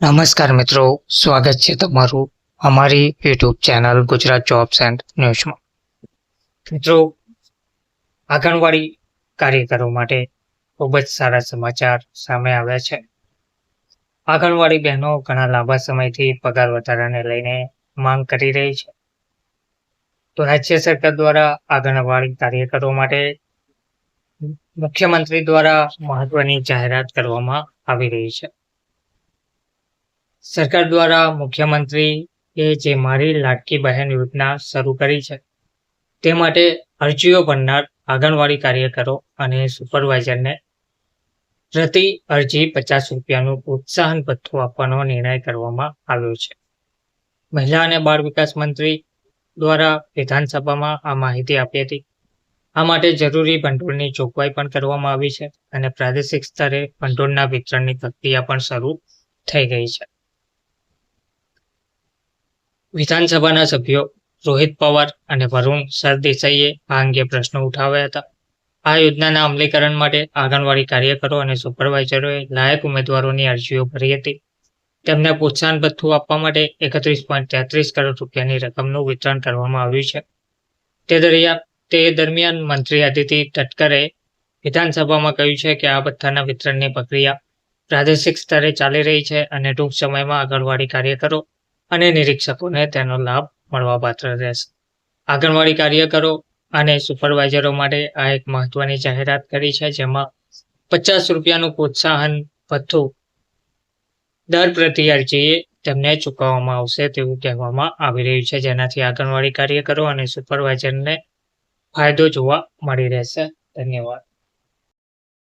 નમસ્કાર મિત્રો, સ્વાગત છે તમારું અમારી YouTube channel Gujarat jobs and ન્યૂઝમાં મિત્રો, આંગણવાડી કાર્યકરો માટે ખૂબ જ સારા સમાચાર સામે આવ્યા છે. આંગણવાડી બહેનો ઘણા લાંબા સમયથી પગાર વધારાને લઈને માંગ કરી રહી છે. તો રાજ્ય સરકાર દ્વારા આંગણવાડી કાર્યકરો માટે મુખ્યમંત્રી દ્વારા મહત્વની જાહેરાત કરવામાં આવી રહી છે. સરકાર દ્વારા મુખ્યમંત્રીએ જે મારી લાડકી બહેન યોજના શરૂ કરી છે, તે માટે અરજીઓ ભરનાર આંગણવાડી કાર્યકરો અને સુપરવાઇઝરને પ્રતિ અરજી પચાસ રૂપિયાનું પ્રોત્સાહન ભથ્થું આપવાનો નિર્ણય કરવામાં આવ્યો છે. મહિલા અને બાળ વિકાસ મંત્રી દ્વારા વિધાનસભામાં આ માહિતી આપી હતી. આ માટે જરૂરી ભંડોળની જોગવાઈ પણ કરવામાં આવી છે અને પ્રાદેશિક સ્તરે ભંડોળના વિતરણની પ્રક્રિયા પણ શરૂ થઈ ગઈ છે. વિધાનસભાના સભ્યો રોહિત પવાર અને વરુણ સરદેસાઈએ આ અંગે પ્રશ્નો ઉઠાવ્યા હતા. આ યોજનાના અમલીકરણ માટે આંગણવાડી કાર્યકરો અને સુપરવાઇઝરોએ લાયક ઉમેદવારોની અરજીઓ ભરી હતી. તેમને પ્રોત્સાહન ભથ્થું આપવા માટે એકત્રીસ પોઈન્ટ તેત્રીસ કરોડ રૂપિયાની રકમનું વિતરણ કરવામાં આવ્યું છે. તે દરિયા, તે દરમિયાન મંત્રી અદિતિ તટકરે વિધાનસભામાં કહ્યું છે કે આ ભથ્થાના વિતરણની પ્રક્રિયા પ્રાદેશિક સ્તરે ચાલી રહી છે અને ટૂંક સમયમાં આંગણવાડી કાર્યકરો અને નિરીક્ષકોને તેનો લાભ મળવાપાત્ર રહેશે. આંગણવાડી કાર્યકરો અને સુપરવાઇઝરો માટે આ એક મહત્વની જાહેરાત કરી છે, જેમાં પચાસ રૂપિયાનું પ્રોત્સાહન ભથ્થું દર પ્રતિ અરજીએ તેમને ચૂકવવામાં આવશે તેવું કહેવામાં આવી રહ્યું છે. જેનાથી આંગણવાડી કાર્યકરો અને સુપરવાઇઝરને ફાયદો જોવા મળી રહેશે. ધન્યવાદ.